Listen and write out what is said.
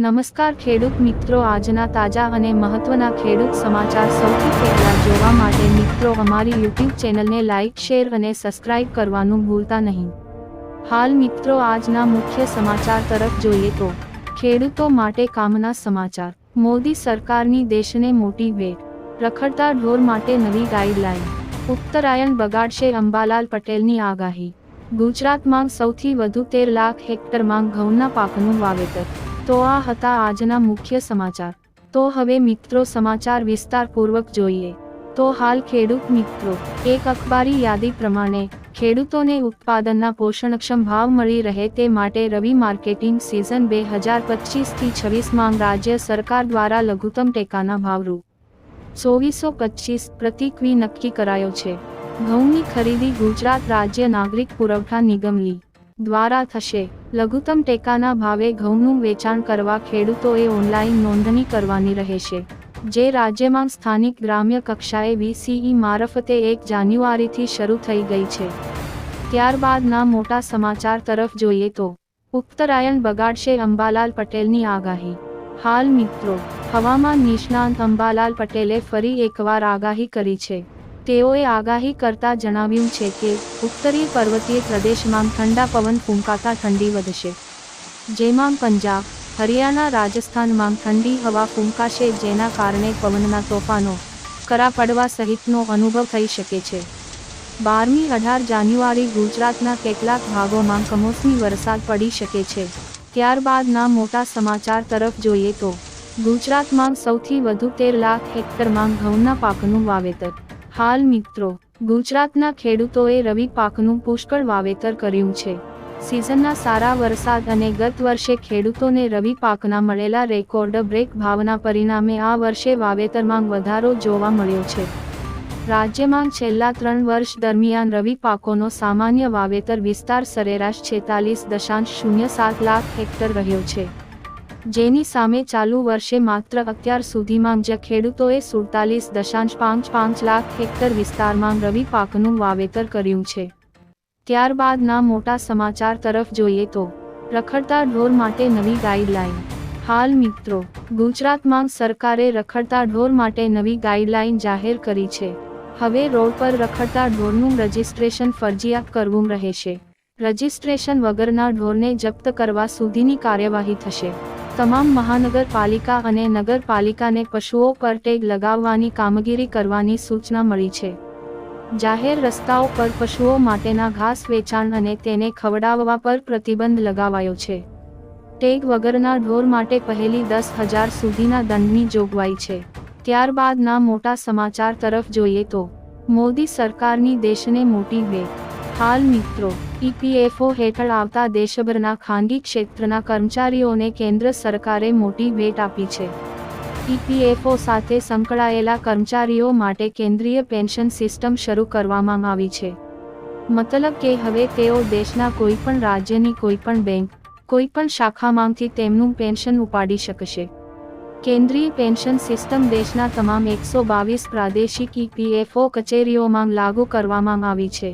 નમસ્કાર ખેડૂત મિત્રો, આજના તાજા અને મહત્વના ખેડૂત સમાચાર સૌથી પહેલા જોવા માટે મિત્રો, અમારી યુટ્યુબ ચેનલને લાઇક શેર અને સબસ્ક્રાઇબ કરવાનું ભૂલતા નહીં. હાલ મિત્રો, આજના મુખ્ય સમાચાર તરફ જોઈએ તો, ખેડૂતો માટે કામના સમાચાર. મોદી સરકારની દેશને મોટી ભેટ. રખડતા ઢોર માટે નવી ગાઈડલાઈન. ઉત્તરાયણ બગાડશે અંબાલાલ પટેલની આગાહી. ગુજરાતમાં સૌથી વધુ તેર લાખ હેક્ટરમાં ઘઉંના પાકનું વાવેતર. તો આ હતા આજના મુખ્ય સમાચાર. તો હવે મિત્રો સમાચાર વિસ્તારપૂર્વક જોઈએ. તો હાલ ખેડૂત મિત્રો, એક અખબારી યાદી પ્રમાણે, ખેડૂતોને ઉત્પાદનના પોષણક્ષમ ભાવ મળી રહે તે માટે રવિ માર્કેટિંગ સિઝન બે હજાર પચીસથી છવ્વીસમાં રાજ્ય સરકાર દ્વારા લઘુત્તમ ટેકાના ભાવ રૂ. ચોવીસો પચીસ પ્રતિકવી નક્કી કરાયો છે. ઘઉંની ખરીદી ગુજરાત રાજ્ય નાગરિક પુરવઠા નિગમ લી દ્વારા થશે. લઘુત્તમ ટેકાના ભાવે ઘઉંનું વેચાણ કરવા ખેડૂતોએ ઓનલાઈન નોંધણી કરવાની રહેશે. જે રાજ્યમાં સ્થાનિક ગ્રામ્ય કક્ષાએ વીસીઈ મારફતે એક જાન્યુઆરીથી શરૂ થઈ ગઈ છે. ત્યારબાદના મોટા સમાચાર તરફ જોઈએ તો, ઉત્તરાયણ બગાડશે અંબાલાલ પટેલની આગાહી. હાલ મિત્રો, હવામાન નિષ્ણાંત અંબાલાલ પટેલે ફરી એકવાર આગાહી કરી છે. તેઓએ આગાહી કરતા જણાવ્યું છે કે, ઉત્તરીય પર્વતીય પ્રદેશમાં ઠંડા પવન ફૂંકાતા ઠંડી વધશે. જેમાં પંજાબ, હરિયાણા, રાજસ્થાનમાં ઠંડી હવા ફૂંકાશે જેના કારણે પવનના તોફાનો કરા પડવા સહિતનો અનુભવ થઈ શકે છે. બારમી અઢાર જાન્યુઆરી ગુજરાતના કેટલાક ભાગોમાં કમોસમી વરસાદ પડી શકે છે. ત્યારબાદના મોટા સમાચાર તરફ જોઈએ તો, ગુજરાતમાં સૌથી વધુ તેર લાખ હેક્ટરમાં ઘઉંના પાકનું વાવેતર હાલ મિત્રો, ગુજરાતના ખેડૂતોએ રવિ પાકનું પુષ્કળ વાવેતર કર્યું છે. સિઝનના સારા વરસાદ અને ગત વર્ષે ખેડૂતોને રવિ પાકના મળેલા રેકોર્ડ બ્રેક ભાવના પરિણામે આ વર્ષે વાવેતરમાં વધારો જોવા મળ્યો છે. રાજ્યમાં છેલ્લા ત્રણ વર્ષ દરમિયાન રવિ પાકોનો સામાન્ય વાવેતર વિસ્તાર સરેરાશ છેતાલીસ દશાંશ શૂન્ય સાત લાખ હેક્ટર રહ્યો છે. જેની સામે ચાલુ વર્ષે માત્ર અત્યાર સુધીમાં જ ખેડૂતોએ સુડતાલીસ દશાંશ પાંચ પાંચ લાખ હેક્ટર વિસ્તારમાં રવિ પાકનું વાવેતર કર્યું છે. ત્યારબાદના મોટા સમાચાર તરફ જોઈએ તો, રખડતા ઢોર માટે નવી ગાઈડલાઈન. હાલ મિત્રો, ગુજરાતમાં સરકારે રખડતા ઢોર માટે નવી ગાઈડલાઈન જાહેર કરી છે. હવે રોડ પર રખડતા ઢોરનું રજિસ્ટ્રેશન ફરજિયાત કરવું રહેશે. રજિસ્ટ્રેશન વગરના ઢોરને જપ્ત કરવા સુધીની કાર્યવાહી થશે. તમામ મહાનગરપાલિકા અને નગરપાલિકાને પશુઓ પર ટેગ લગાવવાની કામગીરી કરવાની સૂચના મળી છે. જાહેર રસ્તાઓ પર પશુઓ માટેના ઘાસ વેચાણ અને તેને ખવડાવવા પર પ્રતિબંધ લગાવાયો છે. ટેગ વગરના ઢોર માટે પહેલી દસ હજાર સુધીના દંડની જોગવાઈ છે. ત્યારબાદના મોટા સમાચાર તરફ જોઈએ તો, મોદી સરકારની દેશને મોટી ભેટ હાલ મિત્રો ઈપીએફઓ હેઠળ આવતા દેશભરના ખાનગી ક્ષેત્રના કર્મચારીઓને કેન્દ્ર સરકારે મોટી ભેટ આપી છે. ઈપીએફઓ સાથે સંકળાયેલા કર્મચારીઓ માટે કેન્દ્રીય પેન્શન સિસ્ટમ શરૂ કરવામાં આવી છે. મતલબ કે હવે તેઓ દેશના કોઈપણ રાજ્યની કોઈપણ બેંક કોઈપણ શાખામાંથી તેમનું પેન્શન ઉપાડી શકશે. કેન્દ્રીય પેન્શન સિસ્ટમ દેશના તમામ એકસો બાવીસ પ્રાદેશિક ઈપીએફઓ કચેરીઓમાં લાગુ કરવામાં આવી છે.